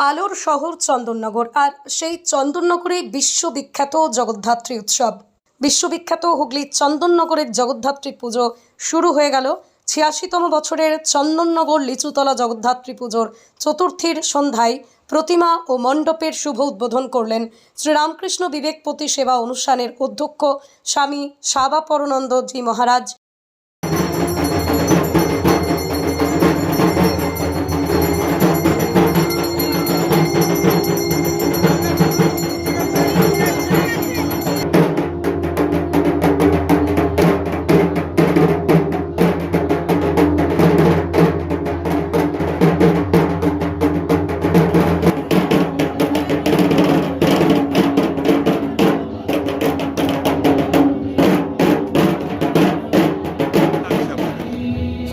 আলোর শহর চন্দননগর আর সেই চন্দননগরে বিশ্ববিখ্যাত জগদ্ধাত্রী উৎসব। বিশ্ববিখ্যাত হুগলির চন্দননগরের জগদ্ধাত্রী পুজো শুরু হয়ে গেল। ছিয়াশিতম বছরের চন্দননগর লিচুতলা জগদ্ধাত্রী পুজোর চতুর্থীর সন্ধ্যায় প্রতিমা ও মণ্ডপের শুভ উদ্বোধন করলেন শ্রীরামকৃষ্ণ বিবেকপতি সেবা অনুষ্ঠানের অধ্যক্ষ স্বামী সাবাপরনন্দজি মহারাজ।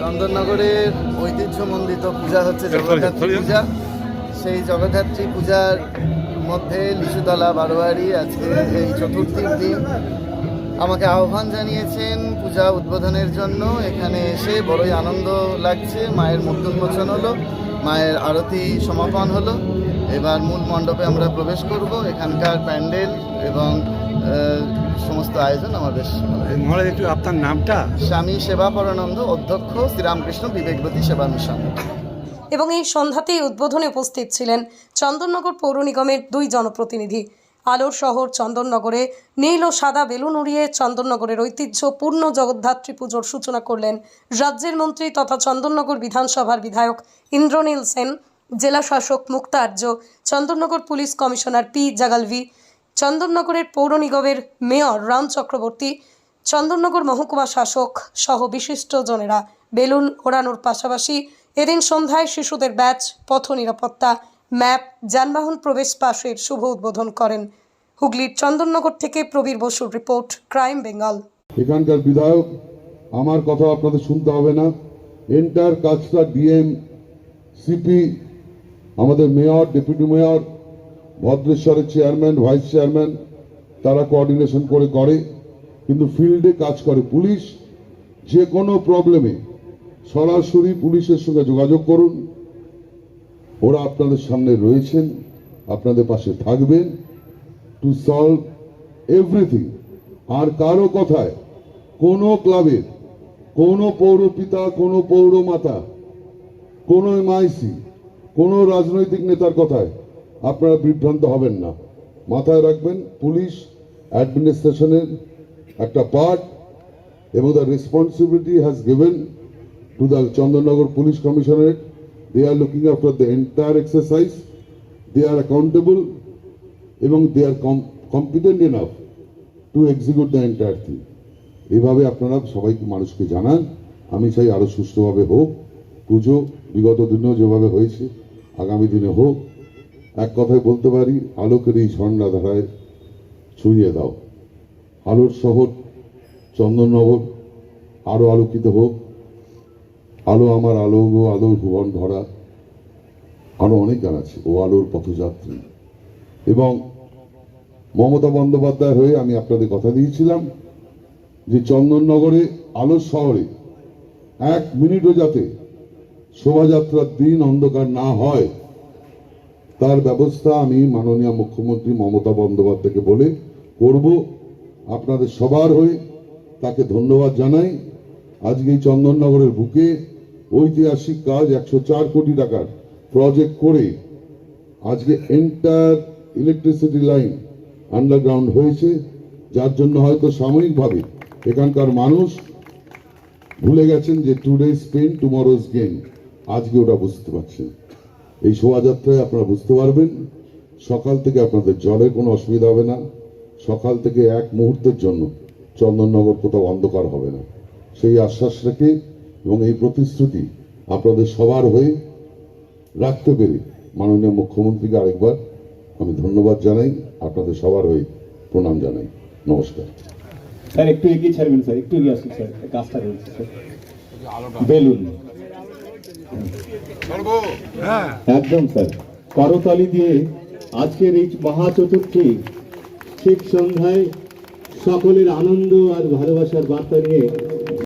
চন্দননগরের ঐতিহ্যমণ্ডিত পূজা হচ্ছে জগদ্ধাত্রী পূজা। সেই জগদ্ধাত্রী পূজার মধ্যে লিচুতলা বারোয়ারি আজকে এই চতুর্থীর দিন। আমাকে আহ্বান জানিয়েছেন পূজা উদ্বোধনের জন্য। এখানে এসে বড়ই আনন্দ লাগছে। মায়ের উন্মোচন হলো মায়ের আরতি সমাপন হলো। এবার মূল মণ্ডপে আমরা প্রবেশ করব। এখানকার প্যান্ডেল এবং সমস্ত আয়োজন আমার বেশ মহারাজ একটু আপনার নামটা? স্বামী সেবা পরানন্দ অধ্যক্ষ শ্রীরামকৃষ্ণ বিবেকবতী সেবা মিশন এবং এই সন্ধ্যাতেই উদ্বোধনে উপস্থিত ছিলেন চন্দননগর পৌর নিগমের দুই জনপ্রতিনিধি। আলোর শহর চন্দননগরে নীল ও সাদা বেলুন উড়িয়ে চন্দননগরের ঐতিহ্যপূর্ণ জগদ্ধাত্রী পুজোর সূচনা করলেন রাজ্যের মন্ত্রী তথা চন্দননগর বিধানসভার বিধায়ক ইন্দ্রনীল সেন। জেলা শাসক Mukta Arya Chandannagar police commissioner P জাগালভি, চন্দননগরের পৌর নিগমের মেয়র রাম চক্রবর্তী, চন্দননগর মহকুমা শাসক সহ বিশিষ্টজনেরা বেলুন ওড়ানোর পাশাপাশি এদিন সন্ধ্যায় শিশুদের ব্যাচ, পথ নিরাপত্তা, ম্যাপ, যানবাহন প্রবেশ পাশের শুভ উদ্বোধন করেন। হুগলির চন্দননগর থেকে প্রবীর বসুর রিপোর্ট, ক্রাইম বেঙ্গল। এখানকার বিধায়ক, আমার কথা আপনাদের শুনতে হবে না। এন্টার কাজটা ডিএম সিপি আমাদের মেয়র, ডেপুটি মেয়র, ভদ্রেশ্বরের চেয়ারম্যান, ভাইস চেয়ারম্যান, তারা কোঅর্ডিনেশন করে করে, কিন্তু ফিল্ডে কাজ করে পুলিশ। যে কোনো প্রবলেমে সরাসরি পুলিশের সঙ্গে যোগাযোগ করুন। ওরা আপনাদের সামনে রয়েছেন, আপনাদের পাশে থাকবেন টু সলভ এভরিথিং আর কারও কথায় কোনো ক্লাবের, কোনো পৌরপিতা, কোনো পৌরমাতা, কোনো এমআইসি কোনো রাজনৈতিক নেতার কথায় আপনারা বিভ্রান্ত হবেন না। মাথায় রাখবেন, পুলিশ অ্যাডমিনিস্ট্রেশনের একটা পার্ট এবং the responsibility has given to the Chandannagar police commissionerate they are looking after the entire exercise they are accountable এবং they are competent enough to execute the entire thing এভাবে আপনারা সবাইকে, মানুষকে জানান। আমি চাই আরও সুষ্ঠুভাবে হোক। পুজো বিগত দিনেও যেভাবে হয়েছে আগামী দিনে হোক, এক কথায় বলতে পারি, আলোকের এই ধারায় ছড়িয়ে দাও। আলোর শহর, চন্দননগর, আরও আলোকিত হোক। আলো আমার আলো গো, আলোর ভুবন ধরা। আরও অনেক গান আছে, ও আলোর পথযাত্রী। এবং মমতা বন্দ্যোপাধ্যায় হয়ে আমি আপনাদের কথা দিয়েছিলাম যে চন্দননগরে, আলোর শহরে এক মিনিটও যাতে শোভাযাত্রার দিন অন্ধকার না হয়, তার ব্যবস্থা আমি মাননীয় মুখ্যমন্ত্রী মমতা বন্দ্যোপাধ্যায়কে বলে করব। আপনাদের সবার হয়ে তাকে ধন্যবাদ জানাই। আজকে এই চন্দননগরের বুকে ঐতিহাসিক কাজ একশো চার কোটি টাকার প্রজেক্ট করে আজকে এন্টার ইলেকট্রিসিটি লাইন আন্ডারগ্রাউন্ড হয়েছে। যার জন্য হয়তো সাময়িকভাবে এখানকার মানুষ ভুলে গেছেন যে টুডে পেন টুমরোজ গেন আজকে ওটা বুঝতে পারছেন এই শোভাযাত্রায় আপনারা বুঝতে পারবেন, সকাল থেকে আপনাদের জলের কোনো অসুবিধা হবে না। সকাল থেকে এক মুহূর্তের জন্য চন্দননগর কোথাও অন্ধকার হবে না। সেই আশ্বাস রেখে এবং এই প্রতিশ্রুতি আপনাদের সবার হয়ে রাখতে পেরে মাননীয় মুখ্যমন্ত্রীকে আরেকবার আমি ধন্যবাদ জানাই, আপনাদের সবার হয়ে প্রণাম জানাই। নমস্কার। স্যার, একটু এগিয়ে ছাড়বেন, স্যার। একটু এগিয়ে আসুন, স্যার। কাজটা রয়েছে বেলুন। একদম স্যার। করতালি দিয়ে আজকের এই মহাচতুর্থী ঠিক সন্ধ্যায় সকলের আনন্দ আর ভালোবাসার বার্তা নিয়ে